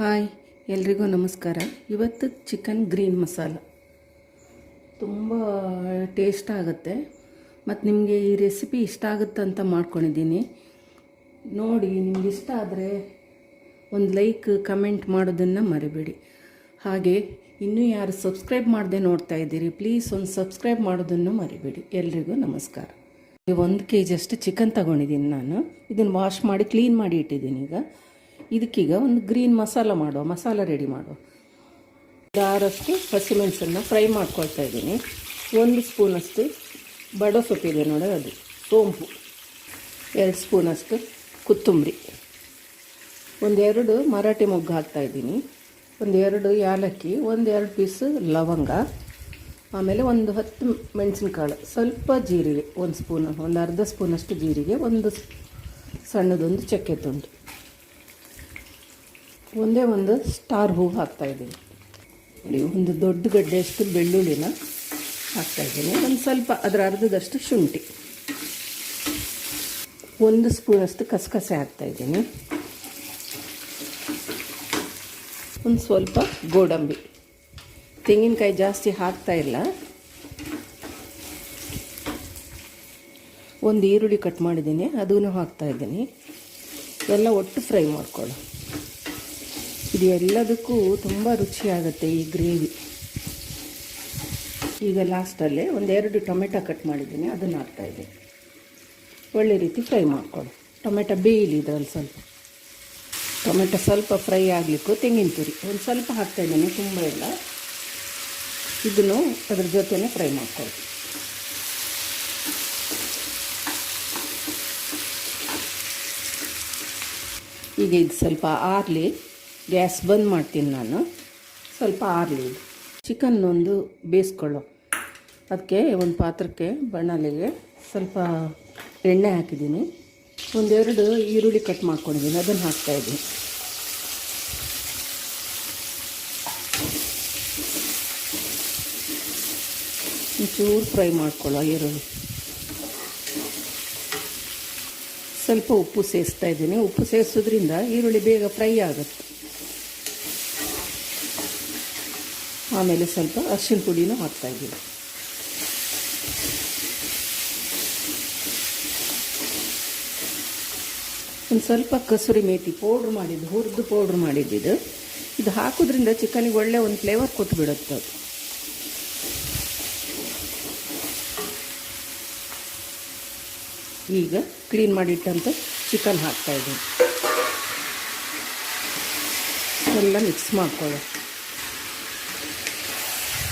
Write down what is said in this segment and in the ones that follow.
Hi, ಎಲ್ರಿಗೂ ನಮಸ್ಕಾರ. ಇವತ್ತು ಚಿಕನ್ ಗ್ರೀನ್ ಮಸಾಲ. ತುಂಬ ಟೇಸ್ಟ್ ಆಗುತ್ತೆ. ಮತ್ತು ನಿಮಗೆ ಈ ರೆಸಿಪಿ ಇಷ್ಟ ಆಗುತ್ತೆ ಅಂತ ಮಾಡ್ಕೊಂಡಿದ್ದೀನಿ. ನೋಡಿ, ನಿಮ್ಗೆ ಇಷ್ಟ ಆದರೆ ಒಂದು ಲೈಕ್ ಕಮೆಂಟ್ ಮಾಡೋದನ್ನು ಮರಿಬೇಡಿ. ಹಾಗೆ, ಇನ್ನೂ ಯಾರು ಸಬ್ಸ್ಕ್ರೈಬ್ ಮಾಡದೆ ನೋಡ್ತಾ ಇದ್ದೀರಿ ಪ್ಲೀಸ್ ಒಂದು ಸಬ್ಸ್ಕ್ರೈಬ್ ಮಾಡೋದನ್ನು ಮರಿಬೇಡಿ. ಎಲ್ರಿಗೂ ನಮಸ್ಕಾರ. ಒಂದು ಕೆ ಜಿಯಷ್ಟು ಚಿಕನ್ ತಗೊಂಡಿದ್ದೀನಿ ನಾನು. ಇದನ್ನು ವಾಶ್ ಮಾಡಿ ಕ್ಲೀನ್ ಮಾಡಿ ಇಟ್ಟಿದ್ದೀನಿ ಈಗ. ಇದಕ್ಕೀಗ ಒಂದು ಗ್ರೀನ್ ಮಸಾಲ ಮಾಡುವ, ಮಸಾಲ ರೆಡಿ ಮಾಡುವ. ಆರಷ್ಟು ಹಸಿಮೆಣಸನ್ನು ಫ್ರೈ ಮಾಡ್ಕೊಳ್ತಾ ಇದ್ದೀನಿ. ಒಂದು ಸ್ಪೂನಷ್ಟು ಬಡ ಸೊಪ್ಪಿದೆ ನೋಡಿ ಅದು, ಸೋಂಪು. ಎರಡು ಸ್ಪೂನಷ್ಟು ಕೊತ್ತಂಬರಿ. ಒಂದೆರಡು ಮರಾಠಿ ಮೊಗ್ಗು ಹಾಕ್ತಾ ಇದ್ದೀನಿ. ಒಂದೆರಡು ಏಲಕ್ಕಿ ಒಂದೆರಡು ಪೀಸ್ ಲವಂಗ. ಆಮೇಲೆ ಒಂದು ಹತ್ತು ಮೆಣಸಿನಕಾಳು. ಸ್ವಲ್ಪ ಜೀರಿಗೆ, ಒಂದು ಸ್ಪೂನ್, ಒಂದು ಅರ್ಧ ಸ್ಪೂನಷ್ಟು ಜೀರಿಗೆ, ಒಂದು ಸಣ್ಣದೊಂದು ಚಕ್ಕೆ ತುಂಡು. ಒಂದೇ ಒಂದು ಸ್ಟಾರ್ ಹೂವು ಹಾಕ್ತಾಯಿದ್ದೀನಿ ನೋಡಿ, ಒಂದು ದೊಡ್ಡ ಗಡ್ಡೆಯಷ್ಟು ಬೆಳ್ಳುಳ್ಳಿನ ಹಾಕ್ತಾಯಿದ್ದೀನಿ ಒಂದು ಸ್ವಲ್ಪ ಅದರ ಅರ್ಧದಷ್ಟು ಶುಂಠಿ. ಒಂದು ಸ್ಪೂನಷ್ಟು ಕಸಕಸೆ ಹಾಕ್ತಾಯಿದ್ದೀನಿ ಒಂದು ಸ್ವಲ್ಪ ಗೋಡಂಬಿ. ತೆಂಗಿನಕಾಯಿ ಜಾಸ್ತಿ ಹಾಕ್ತಾ ಇಲ್ಲ. ಒಂದು ಈರುಳ್ಳಿ ಕಟ್ ಮಾಡಿದ್ದೀನಿ ಅದೂ ಹಾಕ್ತಾಯಿದ್ದೀನಿ ಎಲ್ಲ ಒಟ್ಟು ಫ್ರೈ ಮಾಡ್ಕೊಳ್ಳೋ. ಇದು ಎಲ್ಲದಕ್ಕೂ ತುಂಬ ರುಚಿಯಾಗುತ್ತೆ ಈ ಗ್ರೇವಿ. ಈಗ ಲಾಸ್ಟಲ್ಲಿ ಒಂದೆರಡು ಟೊಮೆಟೊ ಕಟ್ ಮಾಡಿದ್ದೀನಿ, ಅದನ್ನು ಹಾಕ್ತಾಯಿದ್ದೆ ಒಳ್ಳೆ ರೀತಿ ಫ್ರೈ ಮಾಡ್ಕೊಳ್ಳಿ. ಟೊಮೆಟೊ ಬೇಯಲಿ ಇದರಲ್ಲಿ ಸ್ವಲ್ಪ. ಟೊಮೆಟೊ ಸ್ವಲ್ಪ ಫ್ರೈ ಆಗಲಿಕ್ಕೂ ತೆಂಗಿನ ತುರಿ. ಒಂದು ಸ್ವಲ್ಪ ಹಾಕ್ತಾಯಿದ್ದೀನಿ ತುಂಬ ಇಲ್ಲ. ಇದನ್ನು ಅದ್ರ ಜೊತೆನೇ ಫ್ರೈ ಮಾಡ್ಕೊಳ್ಳಿ. ಈಗ ಇದು ಸ್ವಲ್ಪ ಆರಲಿ ಗ್ಯಾಸ್ ಬಂದ್ ಮಾಡ್ತೀನಿ ನಾನು. ಸ್ವಲ್ಪ ಆರಲಿ ಚಿಕನ್ ಒಂದು ಬೇಯಿಸ್ಕೊಳ್ಳೋ. ಅದಕ್ಕೆ ಒಂದು ಪಾತ್ರಕ್ಕೆ ಬಣ್ಣಲಿಗೆ ಸ್ವಲ್ಪ ಎಣ್ಣೆ ಹಾಕಿದ್ದೀನಿ. ಒಂದೆರಡು ಈರುಳ್ಳಿ ಕಟ್ ಮಾಡ್ಕೊಂಡಿದ್ದೀನಿ. ಅದನ್ನು ಹಾಕ್ತಾಯಿದ್ದೀನಿ ಒಂಚೂರು ಫ್ರೈ ಮಾಡ್ಕೊಳ್ಳೋ ಈರುಳ್ಳಿ. ಸ್ವಲ್ಪ ಉಪ್ಪು ಸೇರಿಸ್ತಾ ಇದ್ದೀನಿ. ಉಪ್ಪು ಸೇರಿಸೋದ್ರಿಂದ ಈರುಳ್ಳಿ ಬೇಗ ಫ್ರೈ ಆಗುತ್ತೆ. ಆಮೇಲೆ ಸ್ವಲ್ಪ ಅರಿಶಿನ ಪುಡಿನೂ ಹಾಕ್ತಾಯಿದ್ದೀನಿ ಒಂದು ಸ್ವಲ್ಪ ಕಸೂರಿ ಮೇಥಿ ಪೌಡ್ರ್ ಮಾಡಿದ್ದು, ಹುರಿದು ಪೌಡ್ರ್ ಮಾಡಿದ್ದಿದ್ದು ಇದು. ಹಾಕೋದ್ರಿಂದ ಚಿಕನಿಗೆ ಒಳ್ಳೆ ಒಂದು ಫ್ಲೇವರ್ ಕೊಟ್ಬಿಡುತ್ತೆ ಅದು. ಈಗ ಕ್ಲೀನ್ ಮಾಡಿಟ್ಟಂತ ಚಿಕನ್ ಹಾಕ್ತಾಯಿದ್ದೀನಿ ಎಲ್ಲ ಮಿಕ್ಸ್ ಮಾಡ್ಕೊಳ್ಳೋ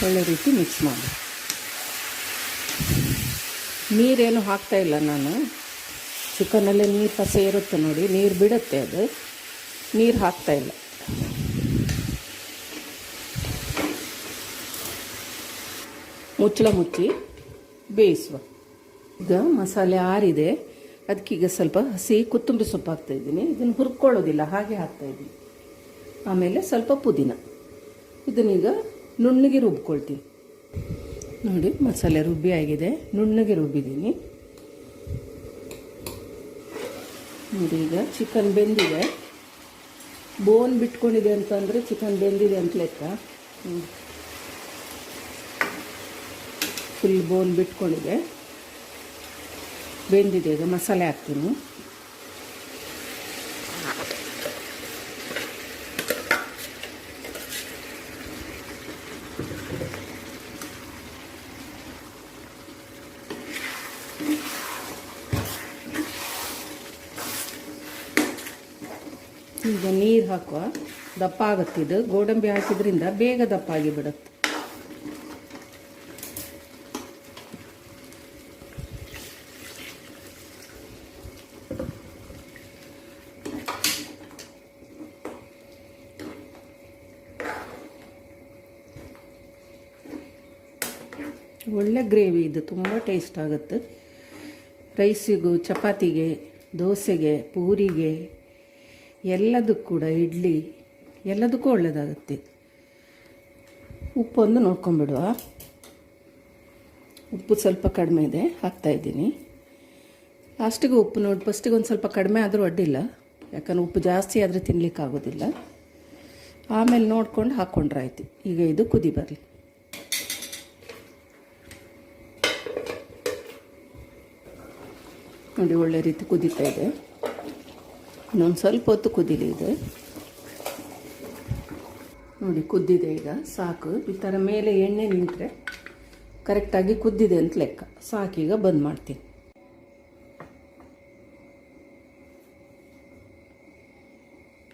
ಒಳ್ಳೆ ರೀತಿ ಮಿಕ್ಸ್ ಮಾಡಿ. ನೀರೇನು ಹಾಕ್ತಾ ಇಲ್ಲ ನಾನು. ಚಿಕನಲ್ಲೇ ನೀರು ಪಸೆ ಇರುತ್ತೆ ನೋಡಿ, ನೀರು ಬಿಡುತ್ತೆ ಅದು. ನೀರು ಹಾಕ್ತಾ ಇಲ್ಲ. ಮುಚ್ಚಳ ಮುಚ್ಚಿ ಬೇಯಿಸುವ. ಈಗ ಮಸಾಲೆ ಆರಿದೆ. ಅದಕ್ಕೀಗ ಸ್ವಲ್ಪ ಹಸಿ ಕೊತ್ತಂಬರಿ ಸೊಪ್ಪು ಹಾಕ್ತಾಯಿದ್ದೀನಿ ಇದನ್ನು ಹುರ್ಕೊಳ್ಳೋದಿಲ್ಲ, ಹಾಗೆ ಹಾಕ್ತಾಯಿದ್ದೀನಿ ಆಮೇಲೆ ಸ್ವಲ್ಪ ಪುದೀನ. ಇದನ್ನೀಗ ನುಣ್ಣಗೆ ರುಬ್ಕೊಳ್ತೀನಿ. ನೋಡಿ, ಮಸಾಲೆ ರುಬ್ಬಿ ಆಗಿದೆ. ನುಣ್ಣಗೆ ರುಬ್ಬಿದ್ದೀನಿ. ನೋಡಿ, ಈಗ ಚಿಕನ್ ಬೆಂದಿದೆ. ಬೋನ್ ಬಿಟ್ಕೊಂಡಿದೆ ಅಂತಂದರೆ ಚಿಕನ್ ಬೆಂದಿದೆ ಅಂತ ಲೆಕ್ಕ. ಫುಲ್ ಬೋನ್ ಬಿಟ್ಕೊಂಡಿದೆ. ಬೆಂದಿದೆ, ಈಗ ಮಸಾಲೆ ಹಾಕ್ತೀನಿ. ಈಗ ನೀರು ಹಾಕುವ ದಪ್ಪ ಆಗುತ್ತೆ ಇದು. ಗೋಡಂಬಿ ಹಾಕಿದ್ರಿಂದ ಬೇಗ ದಪ್ಪ ಆಗಿಬಿಡುತ್ತೆ ಒಳ್ಳೆ ಗ್ರೇವಿ ಇದು. ತುಂಬ ಟೇಸ್ಟ್ ಆಗುತ್ತೆ. ರೈಸಿಗೂ, ಚಪಾತಿಗೆ, ದೋಸೆಗೆ, ಪೂರಿಗೆ. ಎಲ್ಲದಕ್ಕೂ ಕೂಡ, ಇಡ್ಲಿ, ಎಲ್ಲದಕ್ಕೂ ಒಳ್ಳೆಯದಾಗುತ್ತೆ ಉಪ್ಪೊಂದು ನೋಡ್ಕೊಂಬಿಡುವ. ಉಪ್ಪು ಸ್ವಲ್ಪ ಕಡಿಮೆ ಇದೆ ಹಾಕ್ತಾಯಿದ್ದೀನಿ ಲಾಸ್ಟಿಗೆ ಉಪ್ಪು ನೋಡಿ, ಫಸ್ಟಿಗೆ ಒಂದು ಸ್ವಲ್ಪ ಕಡಿಮೆ ಆದರೂ ಅಡ್ಡಿಲ್ಲ. ಯಾಕಂದ್ರೆ ಉಪ್ಪು ಜಾಸ್ತಿ ಆದರೆ ತಿನ್ನಲಿಕ್ಕಾಗೋದಿಲ್ಲ ಆಮೇಲೆ ನೋಡ್ಕೊಂಡು ಹಾಕ್ಕೊಂಡ್ರೆ ಆಯಿತು. ಈಗ ಇದು ಕುದಿ ಬರಲಿ. ನೋಡಿ, ಒಳ್ಳೆ ರೀತಿ ಕುದೀತಾ ಇದೆ. ಇನ್ನೊಂದು ಸ್ವಲ್ಪ ಹೊತ್ತು ಕುದೀಲಿ ಇದೆ. ನೋಡಿ, ಕುದ್ದಿದೆ ಈಗ, ಸಾಕು. ಈ ಥರ ಮೇಲೆ ಎಣ್ಣೆ ನಿಂತರೆ ಕರೆಕ್ಟಾಗಿ ಕುದ್ದಿದೆ ಅಂತ ಲೆಕ್ಕ. ಸಾಕೀಗ ಬಂದ್ ಮಾಡ್ತೀನಿ.